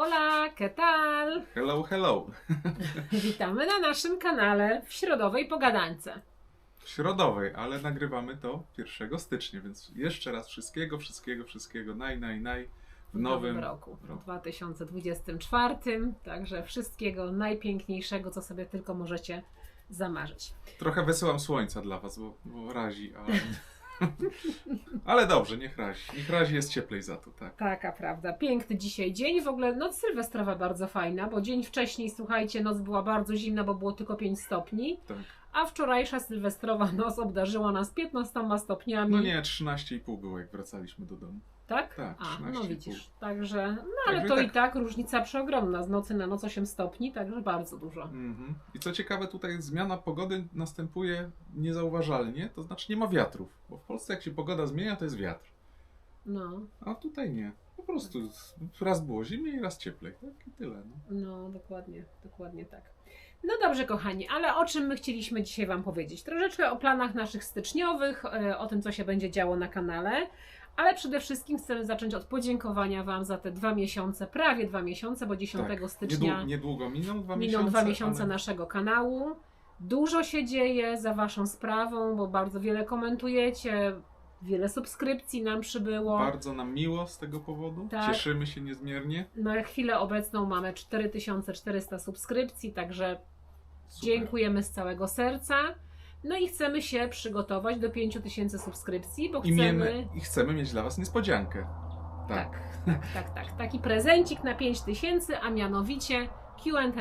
Hola, ¿qué tal? Hello, hello. Witamy na naszym kanale w środowej pogadańce. W środowej, ale nagrywamy to 1 stycznia, więc jeszcze raz wszystkiego, wszystkiego, wszystkiego, naj, naj, naj w nowym roku, w roku. 2024. Także wszystkiego najpiękniejszego, co sobie tylko możecie zamarzyć. Trochę wysyłam słońca dla was, bo, bo razi, ale... ale dobrze, niech razi. Niech razi jest cieplej za to, tak. Taka prawda. Piękny dzisiaj dzień. W ogóle noc sylwestrowa bardzo fajna, bo dzień wcześniej, słuchajcie, noc była bardzo zimna, bo było tylko 5 stopni, tak. a wczorajsza sylwestrowa noc obdarzyła nas 15 stopniami. No nie, 13,5 było jak wracaliśmy do domu. Tak? Tak, A, 13,5. no widzisz. Także, no ale Także to tak. i tak różnica przeogromna. Z nocy na noc 8 stopni, także bardzo dużo. Mhm. I co ciekawe, tutaj zmiana pogody następuje niezauważalnie, to znaczy nie ma wiatrów, Polsce jak się pogoda zmienia, to jest wiatr. No, A tutaj nie. Po prostu raz było zimniej, raz cieplej. Tak i tyle. No. no, dokładnie, dokładnie tak. No dobrze, kochani, ale o czym my chcieliśmy dzisiaj Wam powiedzieć? Troszeczkę o planach naszych styczniowych, e, o tym, co się będzie działo na kanale, ale przede wszystkim chcemy zacząć od podziękowania Wam za te dwa miesiące, prawie dwa miesiące, bo 10 Tak. stycznia Niedłu- niedługo miną dwa Miną miesiące. dwa miesiące ale... naszego kanału. Dużo się dzieje za Waszą sprawą, bo bardzo wiele komentujecie, wiele subskrypcji nam przybyło. Bardzo nam miło z tego powodu. Tak. Cieszymy się niezmiernie. Na chwilę obecną mamy 4400 subskrypcji, także Super. dziękujemy z całego serca. No i chcemy się przygotować do 5000 subskrypcji, bo I, chcemy. miemy, I chcemy mieć dla Was niespodziankę. Tak. Tak, tak, tak. Taki prezencik na 5000, a mianowicie QA,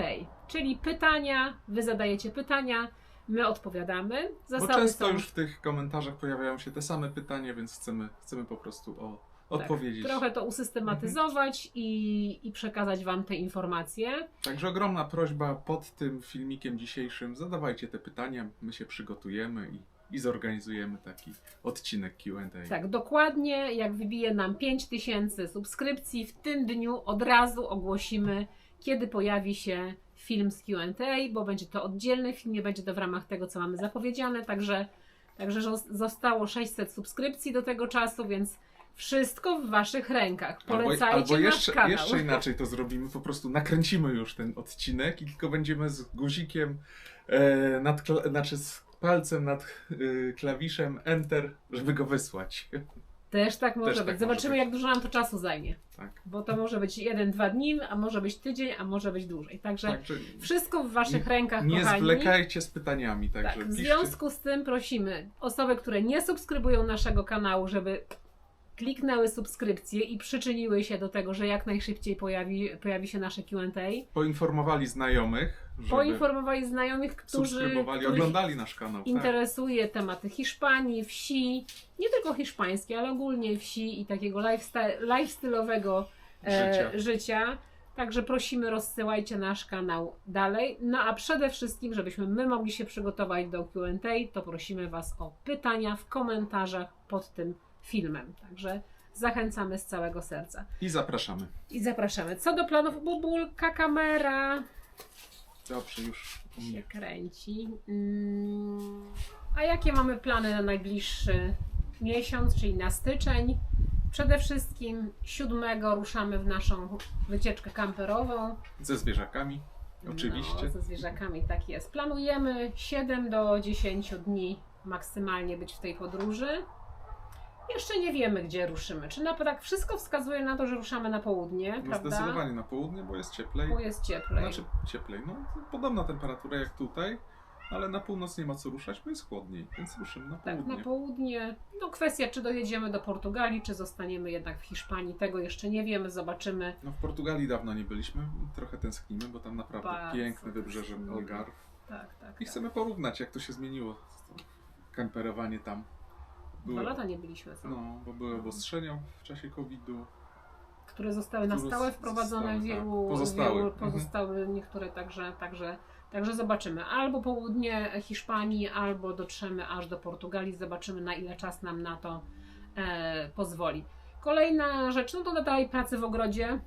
czyli pytania. Wy zadajecie pytania, my odpowiadamy. Bo Zasady często są już w tych komentarzach pojawiają się te same pytania, więc chcemy, chcemy po prostu o, odpowiedzieć. Tak, trochę to usystematyzować i, i przekazać Wam te informacje. Także ogromna prośba pod tym filmikiem dzisiejszym. Zadawajcie te pytania, my się przygotujemy i, i zorganizujemy taki odcinek QA. Tak, dokładnie jak wybije nam 5000 subskrypcji, w tym dniu od razu ogłosimy, kiedy pojawi się film z QA, bo będzie to oddzielny film, nie będzie to w ramach tego, co mamy zapowiedziane. Także, także zos- zostało 600 subskrypcji do tego czasu, więc wszystko w Waszych rękach. Polecajcie albo, albo nasz jeszcze, kanał. jeszcze inaczej to zrobimy, po prostu nakręcimy już ten odcinek i tylko będziemy z guzikiem, e, nad, znaczy z palcem nad e, klawiszem Enter, żeby go wysłać. Też tak może Też tak być. może Zobaczymy, być. jak dużo nam to czasu zajmie. Tak. Bo to może być jeden, dwa dni, a może być tydzień, a może być dłużej. Także Także wszystko w Waszych rękach, nie kochani. zwlekajcie z pytaniami, Tak, także w piszcie. związku z tym prosimy osoby, które nie subskrybują naszego kanału, żeby kliknęły subskrypcję i przyczyniły się do tego, że jak najszybciej pojawi, pojawi się nasze Q&A. Poinformowali znajomych, żeby Poinformowali znajomych, którzy subskrybowali, których oglądali nasz kanał. Tak. interesuje tematy Hiszpanii, wsi, nie tylko hiszpańskie, ale ogólnie wsi i takiego lifestyle, lifestyle'owego e, Życia. życia. Także prosimy, rozsyłajcie nasz kanał dalej. No a przede wszystkim, żebyśmy my mogli się przygotować do QA, to prosimy Was o pytania w komentarzach pod tym filmem. Także zachęcamy z całego serca. I zapraszamy. I zapraszamy. Co do planów, bubulka, kamera Dobrze, już u się kręci. Mm, A jakie mamy plany na najbliższy miesiąc, czyli na styczeń? Przede wszystkim 7 ruszamy w naszą wycieczkę kamperową. Ze zwierzakami. Oczywiście. No, ze zwierzakami tak jest. Planujemy 7 do 10 dni maksymalnie być w tej podróży. Jeszcze nie wiemy, gdzie ruszymy. Czy na, tak wszystko wskazuje na to, że ruszamy na południe, No prawda? zdecydowanie na południe, bo jest cieplej. Bo jest cieplej. Znaczy cieplej, no podobna temperatura jak tutaj, ale na północ nie ma co ruszać, bo jest chłodniej, więc ruszymy na Tak, południe. na południe. No kwestia, czy dojedziemy do Portugalii, czy zostaniemy jednak w Hiszpanii, tego jeszcze nie wiemy, zobaczymy. No w Portugalii dawno nie byliśmy, trochę tęsknimy, bo tam naprawdę Bardzo piękne wybrzeże. Algarve. Tak, tak. I tak. chcemy porównać, jak to się zmieniło, kamperowanie tam. Dwa lata nie byliśmy, co? No, bo były obostrzenia w czasie COVID-u. które zostały na stałe wprowadzone w zostały, wielu, tak. Pozostałe. wielu Mhm. pozostały niektóre także, także, także zobaczymy. Albo południe Hiszpanii, albo dotrzemy aż do Portugalii, zobaczymy na ile czas nam na to e, pozwoli. Kolejna rzecz, no to dalej pracy w ogrodzie.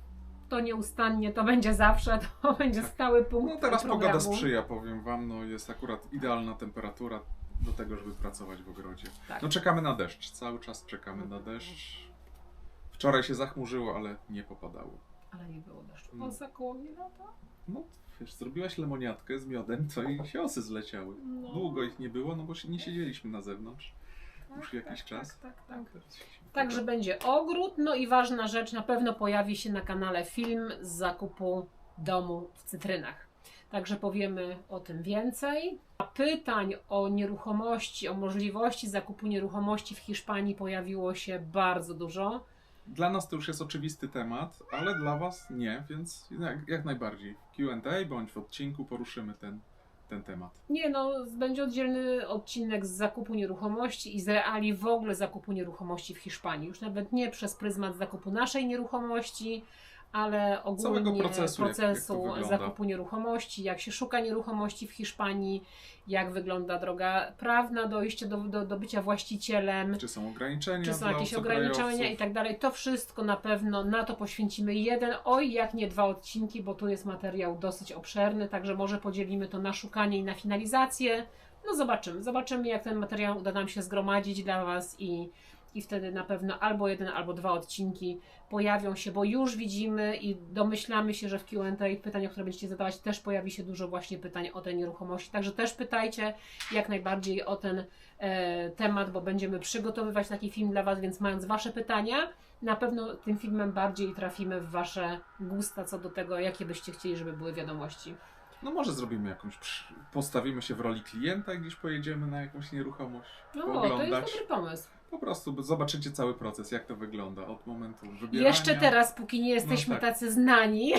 To nieustannie, to będzie zawsze, to będzie Tak. stały punkt No teraz programu. pogoda sprzyja, powiem wam, no jest akurat idealna temperatura do tego, żeby pracować w ogrodzie. Tak. No czekamy na deszcz, cały czas czekamy na deszcz. Wczoraj się zachmurzyło, ale nie popadało. Ale nie było deszczu. Mm. O, za koło mnie lata? No, wiesz, zrobiłaś lemoniatkę z miodem, to i się osy zleciały. No. Długo ich nie było, no bo nie siedzieliśmy na zewnątrz. już jakiś czas. Tak, tak, tak. Także będzie ogród, no i ważna rzecz, na pewno pojawi się na kanale film z zakupu domu w Cytrynach. Także powiemy o tym więcej. A pytań o nieruchomości, o możliwości zakupu nieruchomości w Hiszpanii pojawiło się bardzo dużo. Dla nas to już jest oczywisty temat, ale dla Was nie, więc jak, jak najbardziej. W QA bądź w odcinku poruszymy ten, ten temat. Nie no, będzie oddzielny odcinek z zakupu nieruchomości i z reali w ogóle zakupu nieruchomości w Hiszpanii. Już nawet nie przez pryzmat zakupu naszej nieruchomości, ale ogólnie Całego procesu, jak- jak procesu zakupu nieruchomości, jak się szuka nieruchomości w Hiszpanii, jak wygląda droga prawna dojście do, do, do bycia właścicielem, Czy są ograniczenia? czy są jakieś ograniczenia i tak dalej. To wszystko na pewno na to poświęcimy jeden, oj, jak nie dwa odcinki, bo tu jest materiał dosyć obszerny, także może podzielimy to na szukanie i na finalizację. No zobaczymy, zobaczymy jak ten materiał uda nam się zgromadzić dla Was i, i wtedy na pewno albo jeden, albo dwa odcinki pojawią się, bo już widzimy i domyślamy się, że w Q&A w pytaniach, które będziecie zadawać, też pojawi się dużo właśnie pytań o te nieruchomości. Także też pytajcie jak najbardziej o ten e, temat, bo będziemy przygotowywać taki film dla Was, więc mając Wasze pytania, na pewno tym filmem bardziej trafimy w Wasze gusta co do tego, jakie byście chcieli, żeby były wiadomości. No może zrobimy jakąś, postawimy się w roli klienta, gdzieś pojedziemy na jakąś nieruchomość, No, to jest dobry pomysł. Po prostu zobaczycie cały proces, jak to wygląda od momentu wybierania. Jeszcze teraz, póki nie jesteśmy No tak. tacy znani,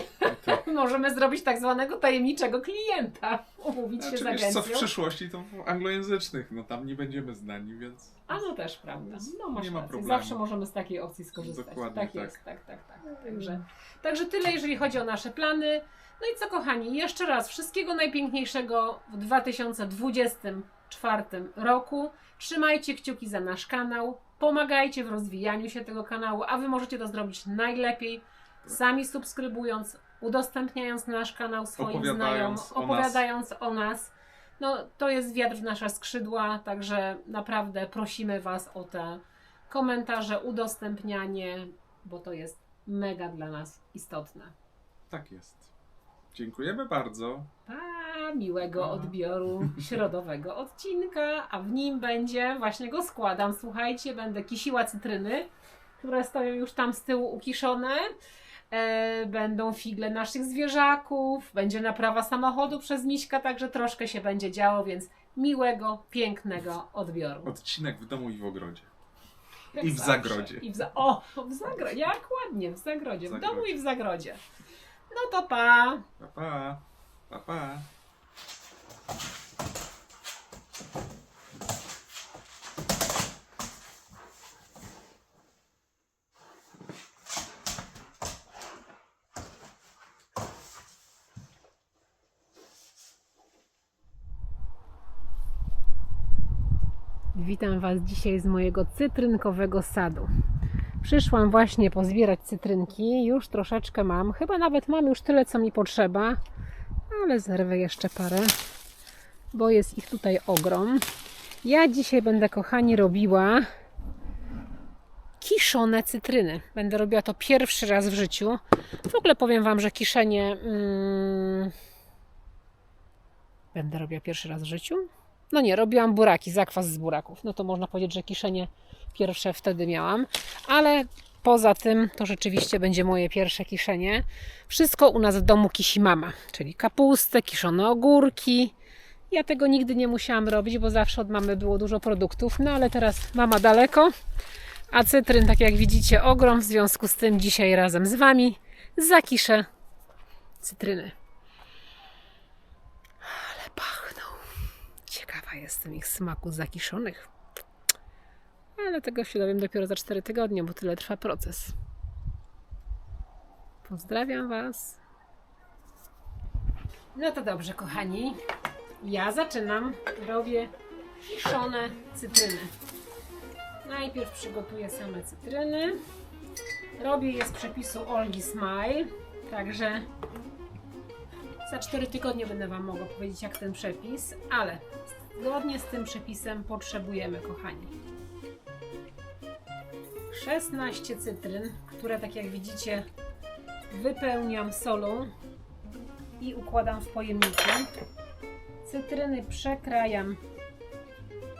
Tak. możemy zrobić tak zwanego tajemniczego klienta. Umówić się z wiesz co, w agencją. przyszłości to w anglojęzycznych, no tam nie będziemy znani, więc... A no też prawda. No masz Nie ma rację. problemu. Zawsze możemy z takiej opcji skorzystać. Dokładnie tak, tak. jest, tak, tak, tak. Także, także tyle, jeżeli chodzi o nasze plany. No i co kochani, jeszcze raz wszystkiego najpiękniejszego w 2024 roku. Trzymajcie kciuki za nasz kanał, pomagajcie w rozwijaniu się tego kanału, a Wy możecie to zrobić najlepiej sami subskrybując, udostępniając nasz kanał swoim znajomym, Opowiadając o nas. opowiadając o nas. No, to jest wiatr w nasze skrzydła, także naprawdę prosimy Was o te komentarze, udostępnianie, bo to jest mega dla nas istotne. Tak jest. Dziękujemy bardzo. Pa, miłego odbioru środowego odcinka, a w nim będzie, właśnie go składam, słuchajcie, będę kisiła cytryny, które stoją już tam z tyłu ukiszone. E, będą figle naszych zwierzaków, będzie naprawa samochodu przez Miśka, także troszkę się będzie działo, więc miłego, pięknego odbioru. Odcinek w domu i w ogrodzie. Jak i w zawsze. zagrodzie. I w za... O, w zagrodzie, jak ładnie, w zagrodzie, W w domu zagrodzie. i w zagrodzie. No to pa! Pa, pa. Pa, pa. Witam Was dzisiaj z mojego cytrynkowego sadu. Przyszłam właśnie pozbierać cytrynki. Już troszeczkę mam. Chyba nawet mam już tyle, co mi potrzeba. Ale zerwę jeszcze parę, bo jest ich tutaj ogrom. Ja dzisiaj będę, kochani, robiła kiszone cytryny. Będę robiła to pierwszy raz w życiu. W ogóle powiem Wam, że kiszenie... Mm, będę robiła pierwszy raz w życiu. No nie, robiłam buraki, zakwas z buraków. No to można powiedzieć, że kiszenie pierwsze wtedy miałam, ale poza tym to rzeczywiście będzie moje pierwsze kiszenie. Wszystko u nas w domu kisi mama, czyli kapustę, kiszone ogórki. Ja tego nigdy nie musiałam robić, bo zawsze od mamy było dużo produktów, no ale teraz mama daleko, a cytryn, tak jak widzicie, ogrom. W związku z tym dzisiaj razem z Wami zakiszę cytryny. Ale pachną. Ciekawa jestem ich smaku zakiszonych. Ale tego się dowiem dopiero za 4 tygodnie, bo tyle trwa proces. Pozdrawiam Was. No to dobrze, kochani. Ja zaczynam. Robię kiszone cytryny. Najpierw przygotuję same cytryny. Robię je z przepisu Olgi Smile. Także za 4 tygodnie będę Wam mogła powiedzieć, jak ten przepis, ale zgodnie z tym przepisem potrzebujemy, kochani, 16 cytryn, które, tak jak widzicie, wypełniam solą i układam w pojemniku. Cytryny przekrajam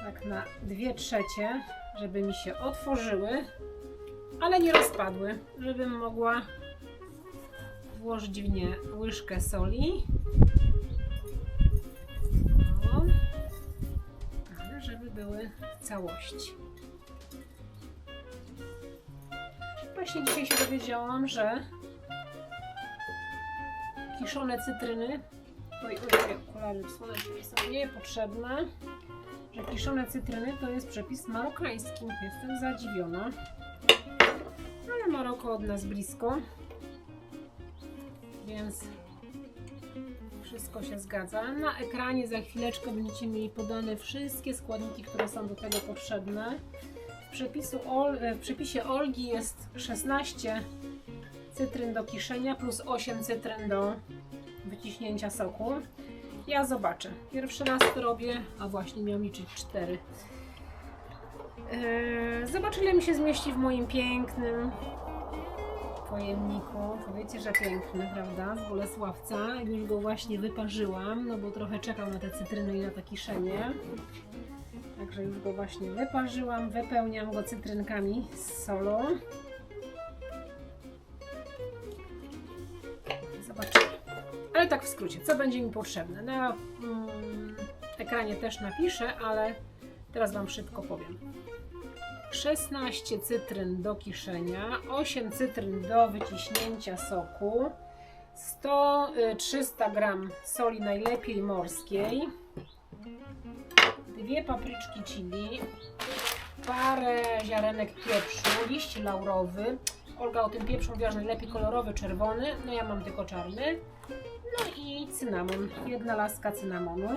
tak na dwie trzecie, żeby mi się otworzyły, ale nie rozpadły, żebym mogła włożyć w nie łyżkę soli. Były w całości. Właśnie dzisiaj się dowiedziałam, że kiszone cytryny, oj, oj, okulary słoneczne są niepotrzebne, że kiszone cytryny to jest przepis marokański. Jestem zadziwiona. Ale Maroko od nas blisko, więc wszystko się zgadza. Na ekranie za chwileczkę będziecie mieli podane wszystkie składniki, które są do tego potrzebne. W, Ol, w przepisie Olgi jest 16 cytryn do kiszenia plus 8 cytryn do wyciśnięcia soku. Ja zobaczę. Pierwszy raz to robię, a właśnie miałam liczyć 4. Eee, zobaczę mi się zmieści w moim pięknym pojemniku. Powiecie, że piękny, prawda? Z Bolesławca. Już go właśnie wyparzyłam, no bo trochę czekał na te cytryny i na to kiszenie. Także już go właśnie wyparzyłam. Wypełniam go cytrynkami z solą. Zobaczymy. Ale tak w skrócie, co będzie mi potrzebne? Na mm, ekranie też napiszę, ale teraz Wam szybko powiem. 16 cytryn do kiszenia, 8 cytryn do wyciśnięcia soku, 100, y, 300 gram soli najlepiej morskiej, dwie papryczki chili, parę ziarenek pieprzu, liść laurowy. Olga o tym pieprzu mówiła, że najlepiej kolorowy, czerwony, no ja mam tylko czarny. No i cynamon, jedna laska cynamonu.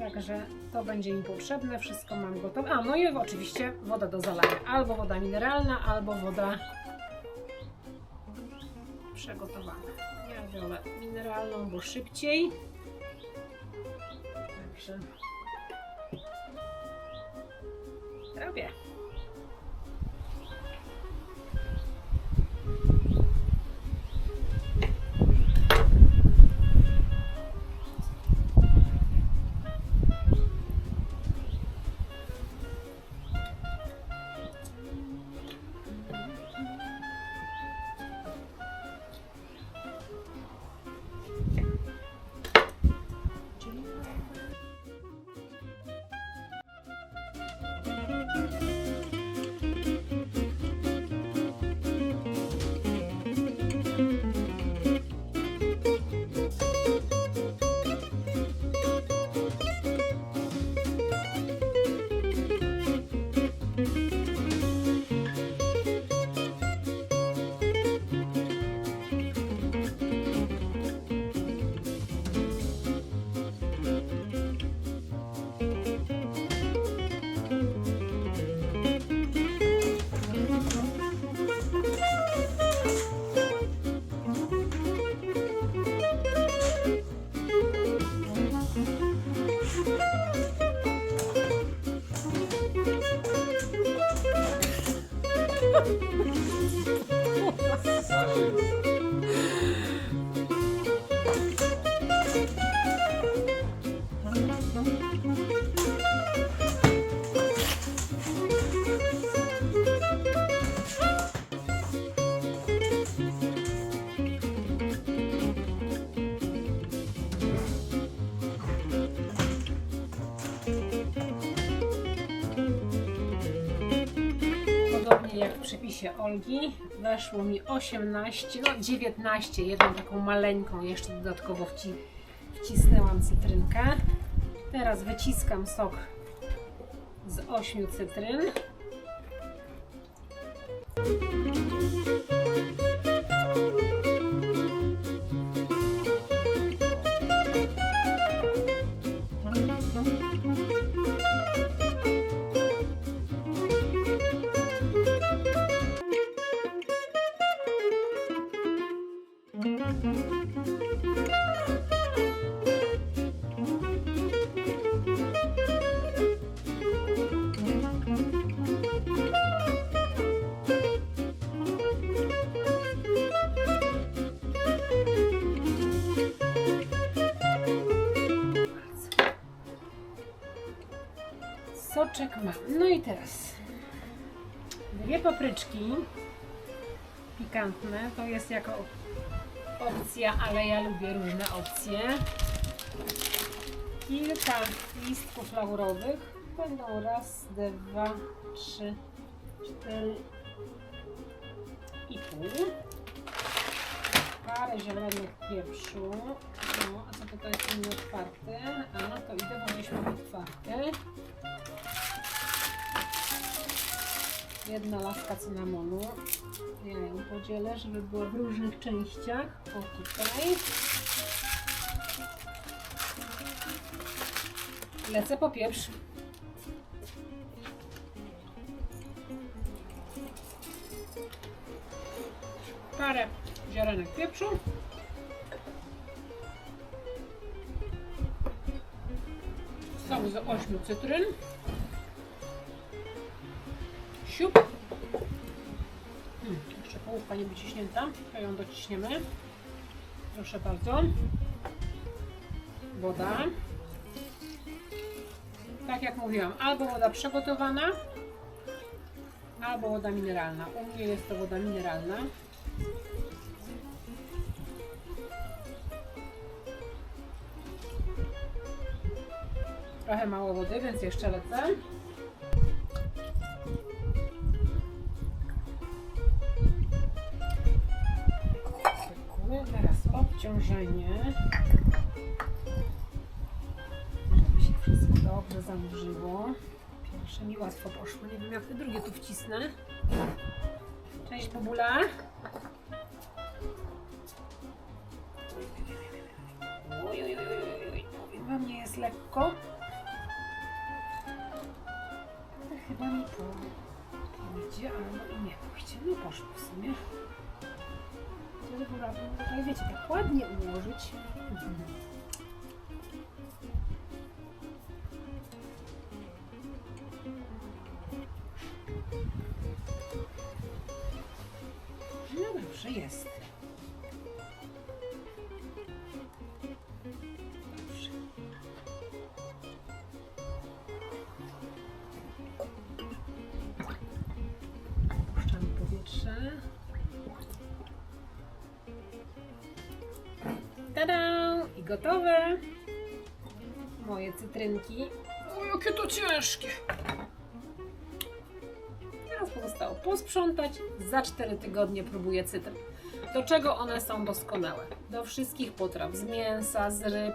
Także to będzie mi potrzebne, wszystko mam gotowe. A, no i oczywiście woda do zalania. Albo woda mineralna, albo woda przegotowana. Ja biorę mineralną, bo szybciej. Także robię. jak w przepisie Olgi, weszło mi 18, no 19, jedną taką maleńką jeszcze dodatkowo wci wcisnęłam cytrynkę. Teraz wyciskam sok z 8 cytryn. Soczek mam. No i teraz dwie papryczki pikantne. To jest jako opcja, ale ja lubię różne opcje. Kilka listków laurowych. Będą raz, dwa, trzy, cztery i pół. Parę zielonych pieprzu. A co tutaj jest inny otwarty? A, to idę, bo gdzieś mam otwarty. Jedna laska cynamonu. Ja ją podzielę, żeby była w różnych częściach. O, tutaj. Lecę po pieprz. Parę ziarenek pieprzu. Z 8 cytryn. Siup. Hmm, jeszcze połówka nie wyciśnięta, to ją dociśniemy. Proszę bardzo. Woda. Tak jak mówiłam, albo woda przygotowana, albo woda mineralna. U mnie jest to woda mineralna. Trochę mało wody, więc jeszcze lecę. Teraz obciążenie. Żeby się wszystko dobrze zanurzyło. Pierwsze mi łatwo poszło. Nie wiem jak te drugie tu wcisnę. Cześć Bubula. Oj, oj, oj, oj, oj. Powiem wam, nie jest lekko. Chyba mi to pójdzie, albo i nie pójdzie. No poszło w sumie. Tyle góra, tutaj wiecie, tak ładnie ułożyć. Mhm. Powietrze. Tada! I gotowe. Moje cytrynki. O, jakie to ciężkie! Teraz pozostało posprzątać. Za 4 tygodnie próbuję cytryn. Do czego one są doskonałe? Do wszystkich potraw. Z mięsa, z ryb,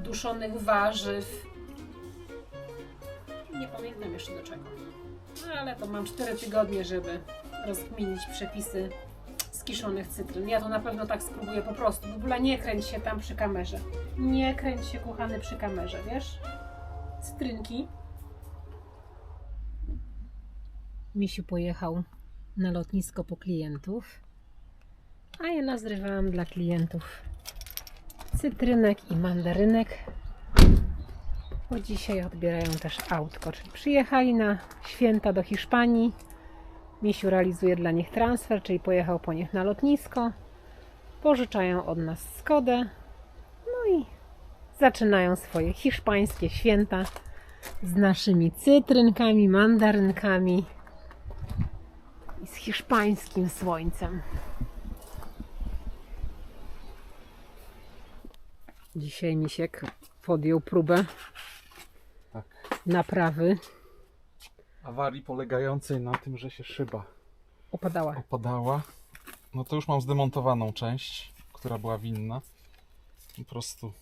duszonych warzyw. Nie pamiętam jeszcze do czego. No, ale to mam 4 tygodnie, żeby rozkminić przepisy z kiszonych cytryn. Ja to na pewno tak spróbuję po prostu. W ogóle nie kręć się tam przy kamerze. Nie kręć się, kochany, przy kamerze, wiesz? Cytrynki. Misiu pojechał na lotnisko po klientów, a ja nazrywałam dla klientów cytrynek i mandarynek, bo dzisiaj odbierają też autko, czyli przyjechali na święta do Hiszpanii. Misiu realizuje dla nich transfer, czyli pojechał po nich na lotnisko, pożyczają od nas Skodę, no i zaczynają swoje hiszpańskie święta z naszymi cytrynkami, mandarynkami i z hiszpańskim słońcem. Dzisiaj Misiek podjął próbę Tak. naprawy. Awarii polegającej na tym, że się szyba Opadała. opadała. No to już mam zdemontowaną część, która była winna. Po prostu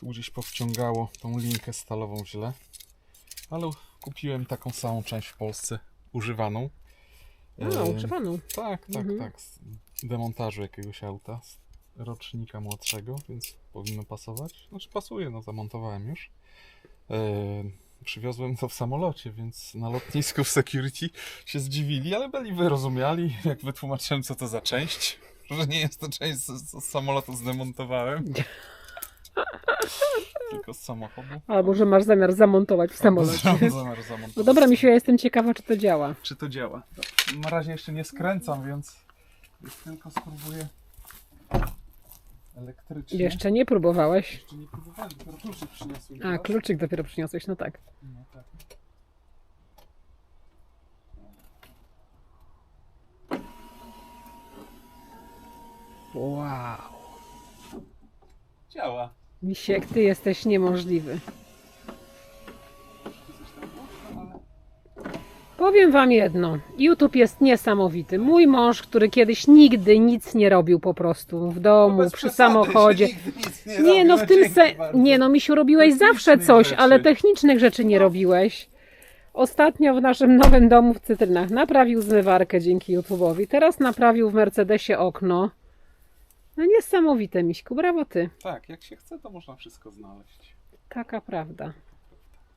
tu gdzieś powciągało tą linkę stalową źle. Ale kupiłem taką samą część w Polsce, używaną. No, używaną. Tak, tak, Mhm. tak. Z demontażu jakiegoś auta z rocznika młodszego, więc powinno pasować. Znaczy pasuje, no zamontowałem już. Przywiozłem to w samolocie, więc na lotnisku w security się zdziwili, ale byli wyrozumiali, jak wytłumaczyłem co to za część. Że nie jest to część z, z samolotu zdemontowałem. Tylko z samochodu. Albo że masz zamiar zamontować w samolocie. Mam zamiar zamontować. No dobra, Misiu, ja jestem ciekawa, czy to działa. czy to działa. Na razie jeszcze nie skręcam, więc tylko spróbuję jeszcze nie próbowałeś? Jeszcze nie próbowałem, dopiero kluczyk przyniosłem. A, kluczyk dopiero przyniosłeś, no tak. No tak. Wow. Działa. Misiek, ty jesteś niemożliwy. Powiem wam jedno. YouTube jest niesamowity. Mój mąż, który kiedyś nigdy nic nie robił po prostu w domu, przy samochodzie. Nie, no w tym se... Nie, no misiu, robiłeś zawsze Technicznych coś, rzeczy. ale technicznych rzeczy nie robiłeś. Ostatnio w naszym nowym domu w Cytrynach naprawił zmywarkę dzięki YouTube'owi. Teraz naprawił w Mercedesie okno. No niesamowite, Miśku, brawo ty. Tak, jak się chce, to można wszystko znaleźć. Taka prawda.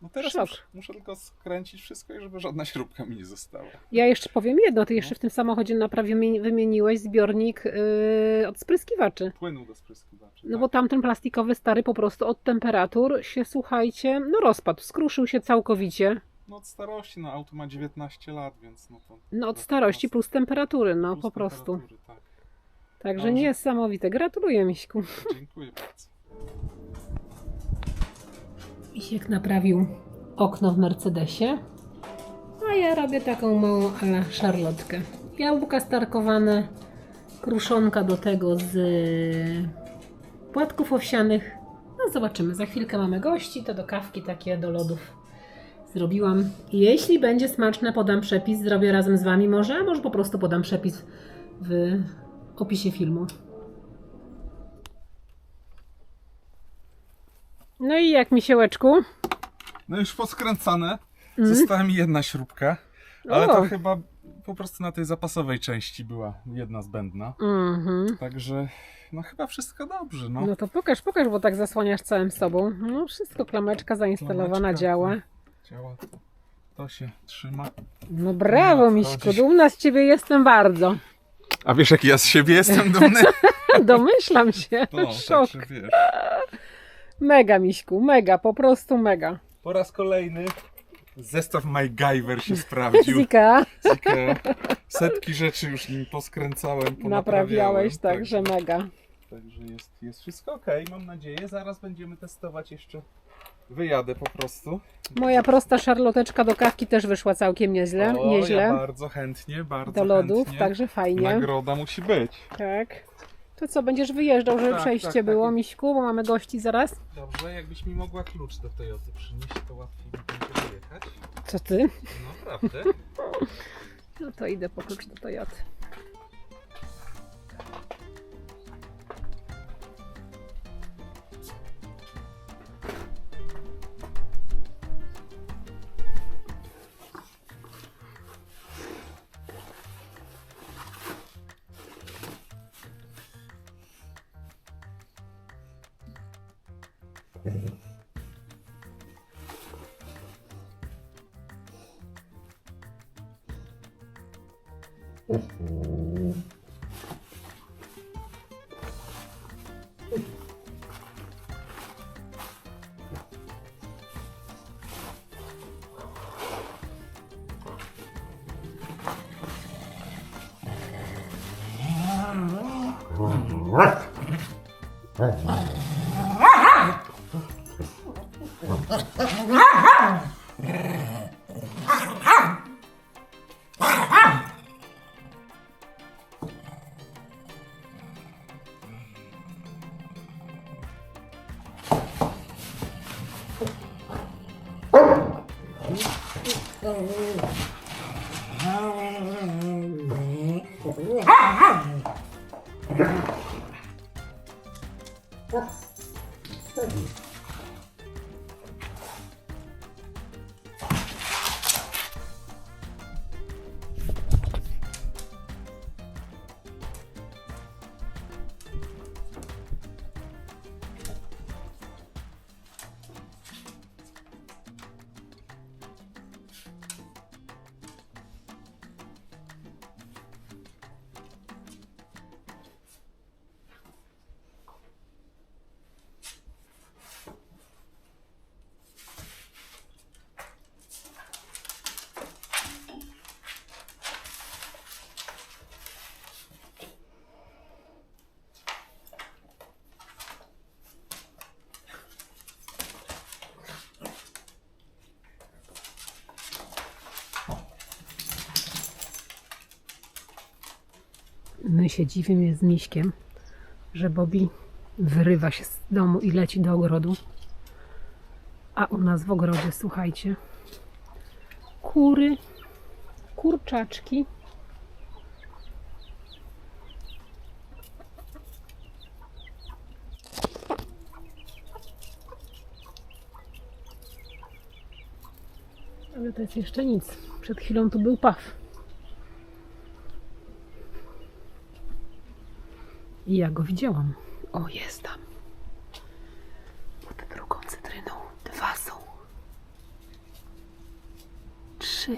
No teraz Szok. muszę, muszę tylko skręcić wszystko i żeby żadna śrubka mi nie została. Ja jeszcze powiem jedno, ty jeszcze w tym samochodzie naprawie mi- wymieniłeś zbiornik yy, od spryskiwaczy. Płynu do spryskiwaczy. No tak. bo tamten plastikowy stary po prostu od temperatur się, słuchajcie, no rozpadł, skruszył się całkowicie. No od starości, no auto ma 19 lat, więc no to... No od starości plus temperatury, no plus po prostu. Tak. Także Dobrze. niesamowite. Gratuluję, Miśku. Dziękuję bardzo. Misiek naprawił okno w Mercedesie, a ja robię taką małą ala szarlotkę. Jabłka starkowane, kruszonka do tego z płatków owsianych. No zobaczymy, za chwilkę mamy gości, to do kawki takie do lodów zrobiłam. Jeśli będzie smaczne, podam przepis, zrobię razem z Wami może, a może po prostu podam przepis w opisie filmu. No i jak misiełeczku? No już poskręcane. Mm. Została mi jedna śrubka, ale to O. chyba po prostu na tej zapasowej części była jedna zbędna. Mhm. Także no chyba wszystko dobrze, no. No to pokaż, pokaż, bo tak zasłaniasz całym sobą. No wszystko, klameczka zainstalowana Klameczka, działa. tak. Działa to. To się trzyma. No brawo, No, Miśku, dumna z ciebie jestem bardzo. A wiesz jaki ja z siebie jestem dumny? Domyślam się. No, Szok. także wiesz. Mega, Miśku, mega, po prostu mega. Po raz kolejny zestaw MacGyver się sprawdził. Zika, Z Ikea. Setki rzeczy już nim poskręcałem, naprawiałeś, ponaprawiałem, także mega. Także jest, jest wszystko ok, mam nadzieję. Zaraz będziemy testować jeszcze. Wyjadę po prostu. Moja prosta szarloteczka do kawki też wyszła całkiem nieźle, o, Ja nieźle. bardzo chętnie, bardzo Do lodów, chętnie. także fajnie. Nagroda musi być. Tak. To co, będziesz wyjeżdżał, żeby Tak, przejście tak, tak. było, Miśku, bo mamy gości zaraz. Dobrze, jakbyś mi mogła klucz do Toyoty przynieść, to łatwiej mi będzie wyjechać. Co ty? Naprawdę. No to idę po klucz do Toyoty. friend. My się dziwimy z Miśkiem, że Bobby wyrywa się z domu i leci do ogrodu. A u nas w ogrodzie, słuchajcie, kury, kurczaczki. Ale to jest jeszcze nic. Przed chwilą tu był paw. I ja go widziałam. O, jest tam. Pod drugą cytryną. Dwa są. Trzy.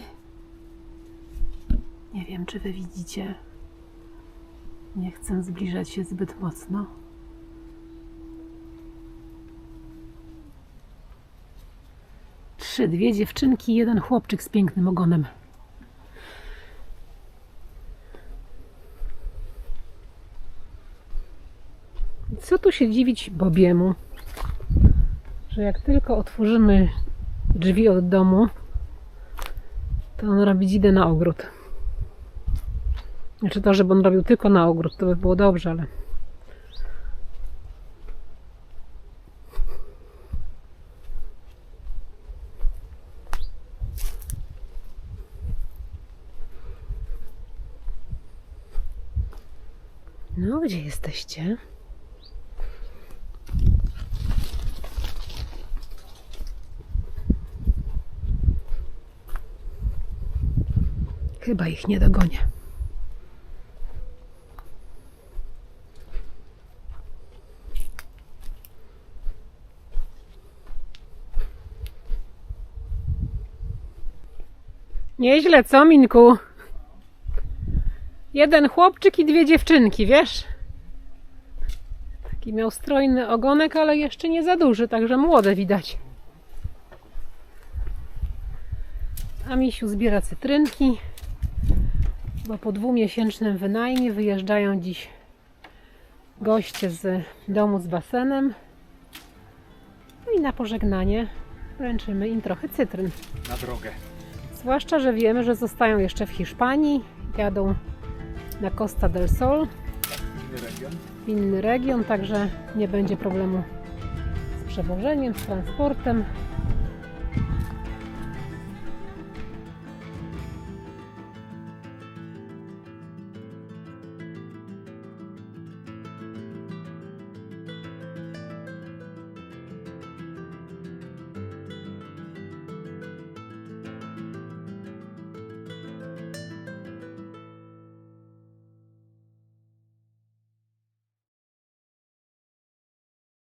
Nie wiem, czy wy widzicie. Nie chcę zbliżać się zbyt mocno. Trzy, dwie dziewczynki jeden chłopczyk z pięknym ogonem. Co tu się dziwić Bobiemu, że jak tylko otworzymy drzwi od domu, to on robi idę na ogród. Znaczy to, żeby on robił tylko na ogród, to by było dobrze, ale No, gdzie jesteście? Chyba ich nie dogonię. Nieźle, co, Minku? Jeden chłopczyk i dwie dziewczynki, wiesz? Taki miał strojny ogonek, ale jeszcze nie za duży, także młode widać. A Misiu zbiera cytrynki, bo po dwumiesięcznym wynajmie wyjeżdżają dziś goście z domu z basenem. No i na pożegnanie wręczymy im trochę cytryn. Na drogę. Zwłaszcza, że wiemy, że zostają jeszcze w Hiszpanii, jadą na Costa del Sol, Inny region. w inny region, także nie będzie problemu z przewożeniem, z transportem.